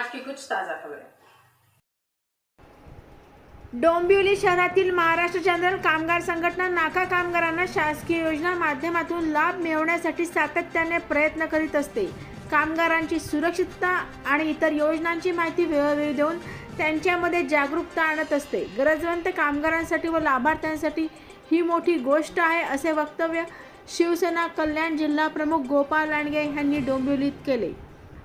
आज की कुछ ताज़ा खबरें. डोंबिवली शहरातील महाराष्ट्र जनरल कामगार संघटना नाका कामगारांना शासकीय योजना माध्यमातून लाभ मिळवण्यासाठी सातत्याने प्रयत्न करीत असते. कामगारांची सुरक्षितता आणि इतर योजनांची माहिती वेळोवेळी देऊन त्यांच्यामध्ये जागरूकता आणत असते. गरजवंत कामगारांसाठी व लाभार्थ्यांसाठी ही मोठी गोष्ट आहे असे वक्तव्य शिवसेना कल्याण जिल्हा प्रमुख गोपाल लांडगे यांनी डोंबिवलीत केले.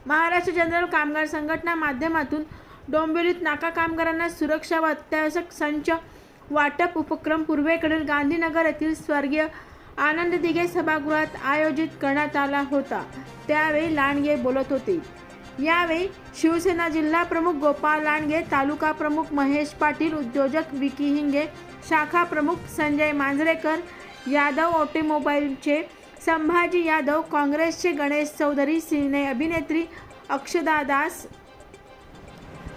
महाराष्ट्र जनरल कामगार संघटना माध्यमातून डोंबिवलीत नाका कामगारांना सुरक्षा व अत्यावश्यक संच वाटप उपक्रम पूर्वेकडील गांधीनगर येथील स्वर्गीय आनंद दिघे सभागृहात आयोजित करण्यात आला होता. त्यावेळी लांडगे बोलत होते. यावेळी शिवसेना जिल्हा प्रमुख गोपाळ लांडगे तालुका प्रमुख महेश पाटील उद्योजक विकी हिंगे शाखा प्रमुख संजय मांजरेकर यादव ऑटोमोबाईलचे संभाजी यादव काँग्रेसचे गणेश चौधरी सिने अभिनेत्री अक्षदा दास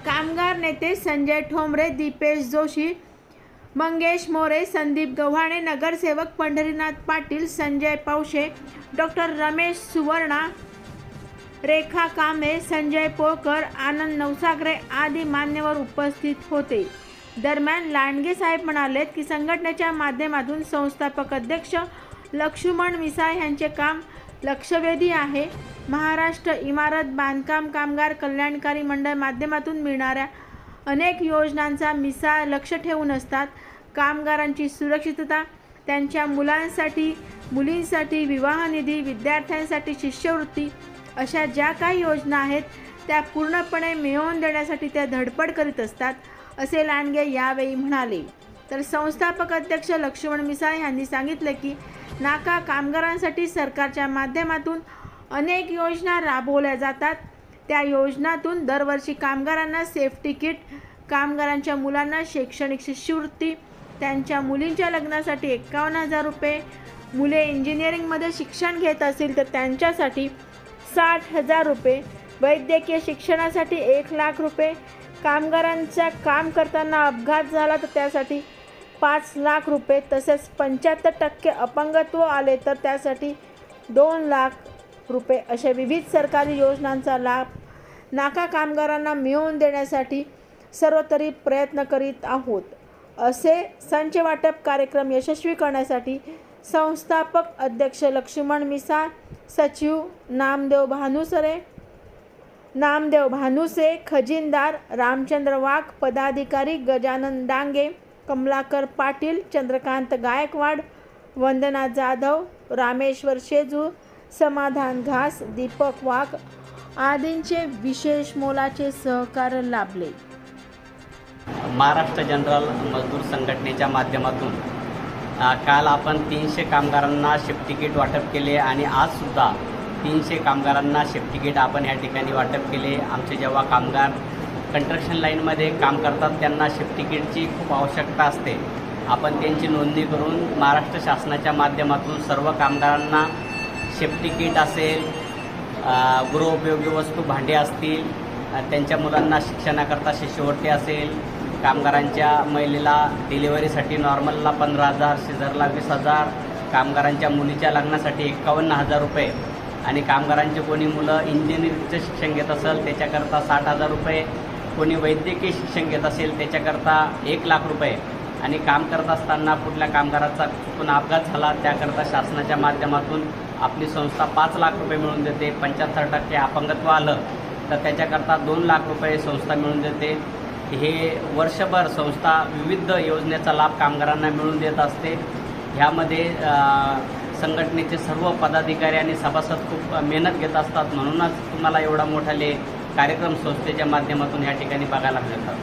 कामगार नेते संजय ठोंबरे दीपेश जोशी मंगेश मोरे संदीप गव्हाणे नगरसेवक पंढरीनाथ पाटील संजय पावशे डॉक्टर रमेश सुवर्णा रेखा कांबे संजय पोळकर आनंद नवसागरे आदी मान्यवर उपस्थित होते. दरम्यान लांडगे साहेब म्हणालेत की संघटनेच्या माध्यमातून संस्थापक अध्यक्ष लक्ष्मण मिसाळ यांचे काम लक्षवेधी आहे. महाराष्ट्र इमारत बांधकाम कामगार कल्याणकारी मंडळ माध्यमातून मिळणाऱ्या अनेक योजनांचा मिसाळ लक्ष ठेवून असतात. कामगारांची सुरक्षितता त्यांच्या मुलांसाठी मुलींसाठी विवाह निधी विद्यार्थ्यांसाठी शिष्यवृत्ती अशा ज्या काही योजना आहेत त्या पूर्णपणे मिळवून देण्यासाठी त्या धडपड करीत असतात असे लांडगे यावेळी म्हणाले. तर संस्थापक अध्यक्ष लक्ष्मण मिसाळ यांनी सांगितले की नाका कामगारांसाठी सरकारच्या माध्यमातून अनेक योजना राबवल्या जातात. त्या योजनातून दरवर्षी कामगारांना सेफ्टी किट कामगारांच्या मुलांना शैक्षणिक शिष्यवृत्ती त्यांच्या मुलींच्या लग्नासाठी एकावन्न हजार रुपये मुले इंजिनिअरिंगमध्ये शिक्षण घेत असतील तर त्यांच्यासाठी साठ हजार रुपये वैद्यकीय शिक्षणासाठी एक लाख रुपये कामगारांचा काम करताना अपघात झाला तर त्यासाठी पाच लाख रुपये तसेच पंच्याहत्तर टक्के अपंगत्व आले तर त्यासाठी दोन लाख रुपये अशा विविध सरकारी योजनांचा लाभ नाका कामगारांना मिळवून देण्यासाठी सर्वतरी प्रयत्न करीत आहोत. असे संच वाटप कार्यक्रम यशस्वी करण्यासाठी संस्थापक अध्यक्ष लक्ष्मण मिसाळ सचिव नामदेव भानुसरे नामदेव भानुसे खजिनदार रामचंद्र वाघ पदाधिकारी गजानन डांगे कमलाकर पाटील चंद्रकांत गायकवाड वंदना जाधव रामेश्वर शेजू समाधान घास दीपक वाघ आदींचे विशेष मोलाचे सहकार्य लाभले. महाराष्ट्र जनरल मजदूर संघटनेच्या माध्यमातून काल आपण तीनशे कामगारांना शिफ्ट तिकीट वाटप केले आणि आजसुद्धा तीनशे कामगारांना शिफ्ट तिकीट आपण या ठिकाणी वाटप केले. आमचे जेव्हा कामगार कंस्ट्रक्शन लाईनमध्ये काम करतात त्यांना शिफ्ट तिकीटची खूप आवश्यकता असते. आपण त्यांची नोंदणी करून महाराष्ट्र शासनाच्या माध्यमातून सर्व कामगारांना शिफ्ट तिकीट असेल गृहोपयोगी वस्तू भांडे असतील त्यांच्या मुलांना शिक्षणाकरता शिष्यवृत्ती असेल कामगारांच्या महिलेला डिलिव्हरीसाठी नॉर्मलला पंधरा हजार सिझरला वीस हजार कामगारांच्या मुलीच्या लग्नासाठी एक्कावन्न हजार रुपये आणि कामगारांचे कोणी मुलं इंजिनिअरिंगचं शिक्षण घेत असेल त्याच्याकरता साठ हजार रुपये कोणी वैद्यकीय शिक्षण घेत असेल त्याच्याकरता एक लाख रुपये. आणि काम करत असताना कुठल्या कामगाराचा कुठून अपघात झाला त्याकरता शासनाच्या माध्यमातून आपली संस्था पाच लाख रुपये मिळून देते पंच्याहत्तर टक्के अपंगत्व आलं तर त्याच्याकरता दोन लाख रुपये संस्था मिळून देते. हे वर्षभर संस्था विविध योजनेचा लाभ कामगारांना मिळून देत असते. ह्यामध्ये संघटनेचे सर्व पदाधिकारी आणि सभासद खूप मेहनत घेत असतात. म्हणूनच तुम्हाला एवढा मोठा लेख कार्यक्रम संस्थेच्या माध्यमातून ह्या ठिकाणी बघायला मिळतात.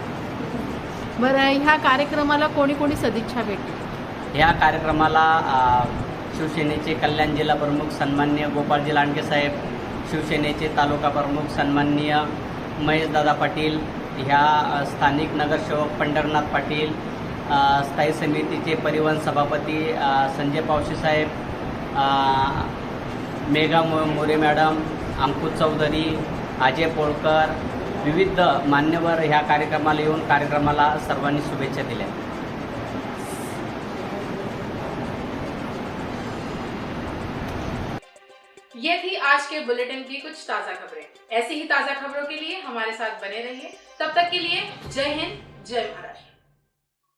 बरं ह्या कार्यक्रमाला कोणी कोणी सदिच्छा भेटली? ह्या कार्यक्रमाला शिवसेनेचे कल्याण जिल्हा प्रमुख सन्माननीय गोपाळजी लांडगे साहेब शिवसेनेचे तालुका प्रमुख सन्माननीय महेशदादा पाटील ह्या स्थानिक नगरसेवक पंढरनाथ पाटील स्थायी समितीचे परिवहन सभापती संजय पावशी साहेब मेघा मो मोरे मॅडम अंकुश चौधरी अजय पोळकर विविध मान्यवर ह्या कार्यक्रमाला येऊन कार्यक्रमाला सर्वांनी शुभेच्छा दिल्या. ये थी आज के बुलेटिन की कुछ ताज़ा खबरें। ऐसी ही ताजा खबरों के लिए हमारे साथ बने रहिए। तब तक के लिए जय हिंद जय महाराष्ट्र